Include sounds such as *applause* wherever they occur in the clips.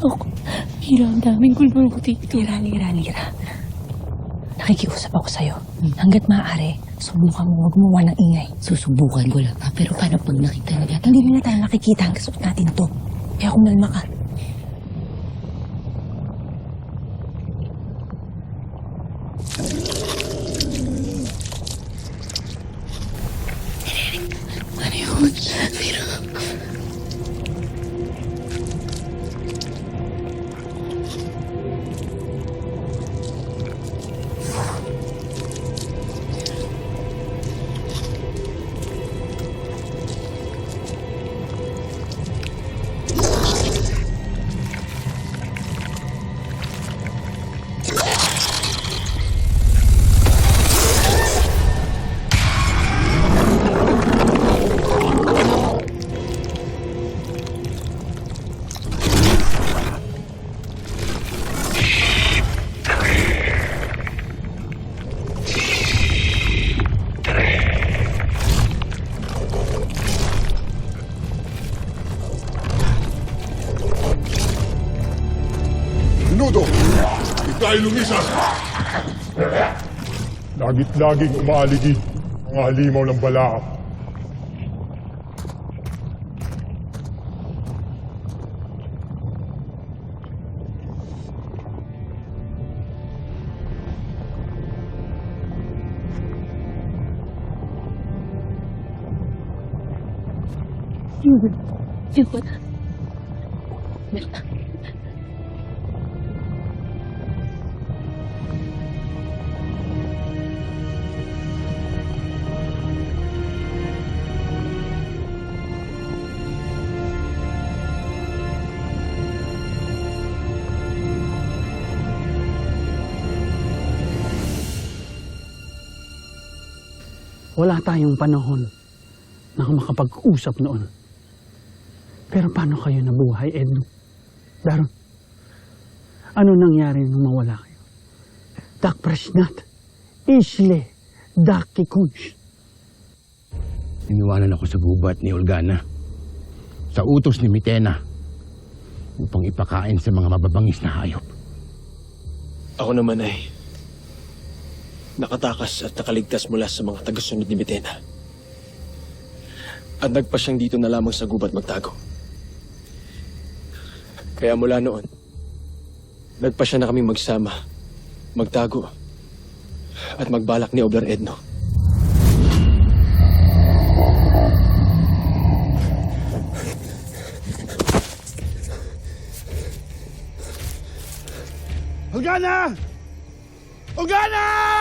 Ako, Kira, ang daming gulbang ko dito. Lira, lira, lira. Nakikiusap ako sa'yo. Hanggat maaari, subukan mo huwag gumawa ng ingay. Susubukan ko lang. Ah, pero paano pag nakita na natin? Hindi nila tayo makikita hanggang suot natin to. Kaya kumalma ka. Ika'y lumisas! Lagit laging umaaligid mga halimaw ng balaak. Ayoko na. Wala tayong panahon na makapag-usap noon. Pero paano kayo nabuhay, Edno? Daron, ano nangyari nung mawala kayo? Dak presnat, isle, kunsh. Iniwanan ako sa gubat ni Olgana. Sa utos ni Mitena. Upang ipakain sa mga mababangis na hayop. Ako naman ay nakatakas at nakaligtas mula sa mga tagasunod ni Mitena. At nagpa siyang dito na lamang sa gubat magtago. Kaya mula noon, nagpa siya na kaming magsama, magtago, at magbalak ni Obler Edno. Olgana! Olgana!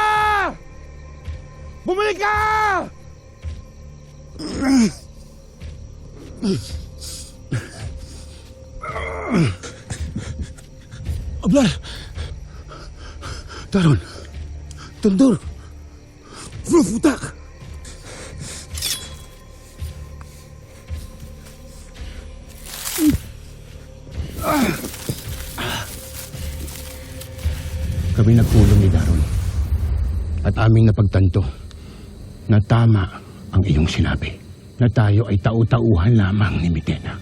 Bumalik ka! Oblar! Taron! Tundur! Frufutak! Kami nagpulong ni Daron. At aming napagtanto na tama ang iyong sinabi na tayo ay tau-tauhan lamang ni Mitena.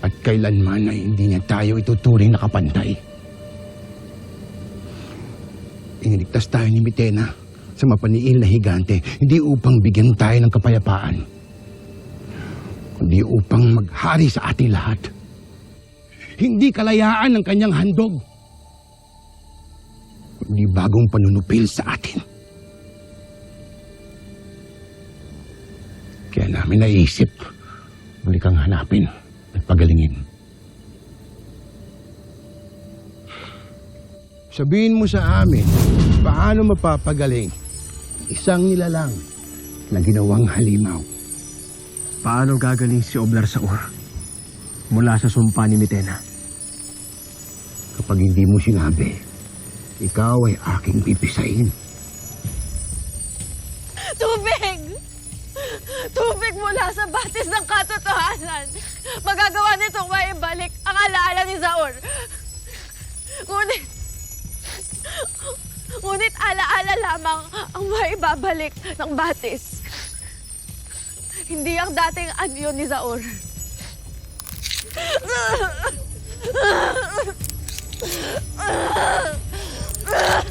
At kailanman ay hindi niya tayo ituturing na kapantay. Iniligtas tayo ni Mitena sa mapaniil na higante, hindi upang bigyan tayo ng kapayapaan, kundi upang maghari sa ating lahat. Hindi kalayaan ng kanyang handog, kundi bagong panunupil sa atin. Kaya namin naisip, muli kang hanapin at pagalingin. Sabihin mo sa amin, paano mapapagaling isang nilalang na ginawang halimaw? Paano gagaling si Obler sa Ur mula sa sumpa ni Mitena? Kapag hindi mo sinabi, ikaw ay aking pipisain. Sa batis ng katotohanan. Magagawa nitong maibalik ang alaala ni Zaor. Ngunit, ngunit alaala lamang ang maibabalik ng batis. Hindi ang dating anyo ni Zaor. *laughs*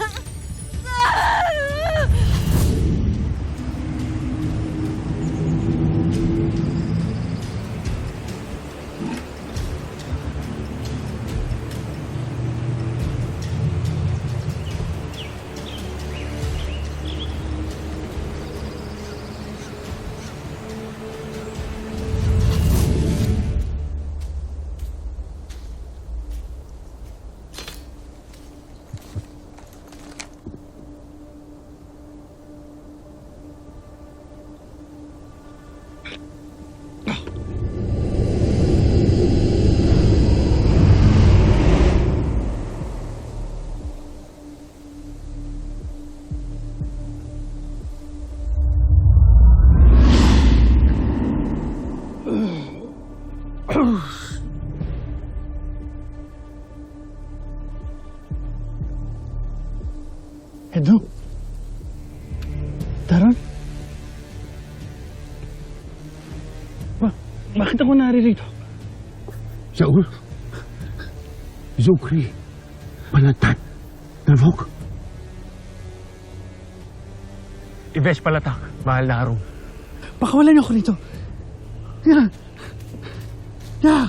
Edo? Daron? Ba, bakit ako naririto? Saul, Zukri, Palatat, Navok. Ibes palatak, mahal na harong. Pakawalan ako rito. Ya! Ya!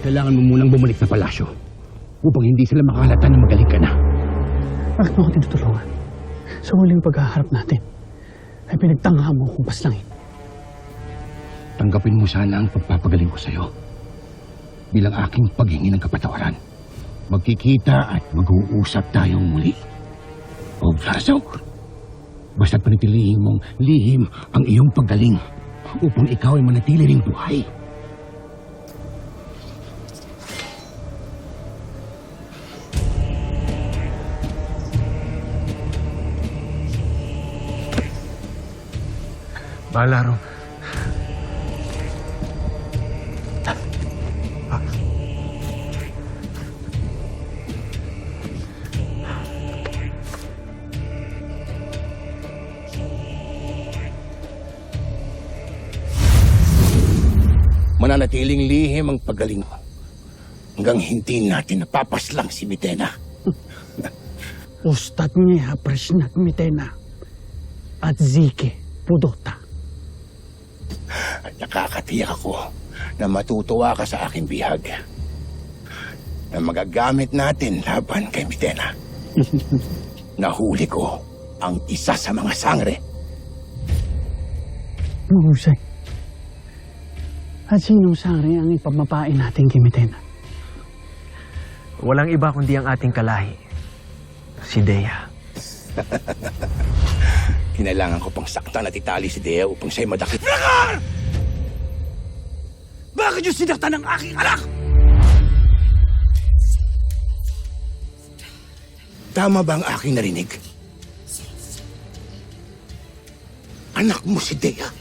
Kailangan mo munang bumalik sa palasyo upang hindi sila makahalata na magaling ka na. Bakit mo ako tinutulungan? Sa huling paghaharap natin, ay pinagtangha mo akong paslangin. Tanggapin mo sana ang pagpapagaling ko sa'yo bilang aking paghingi ng kapatawaran. Magkikita at mag-uusap tayong muli. O Blasok, basta panitilihin mong lihim ang iyong paggaling upang ikaw ay manatili ring buhay. Mahal na Mananatiling lihim ang paggaling mo hanggang hindi natin napapaslang si Mitena. *laughs* Ostatnie presnat mitena at zike pudota. At nakakatiyak ako na matutuwa ka sa aking bihag na magagamit natin laban kay Mitena. *laughs* Nahuli ko ang isa sa mga sangre. Mahusay. At sinong sari ang ipamapain natin kay Mitena? Walang iba kundi ang ating kalahi. Si Dea. *laughs* Kinailangan ko pang saktan at itali si Dea upang siya'y madakit. Bakit yung sinaktan ng aking anak? Tama ba ang aking narinig? Anak mo si Dea.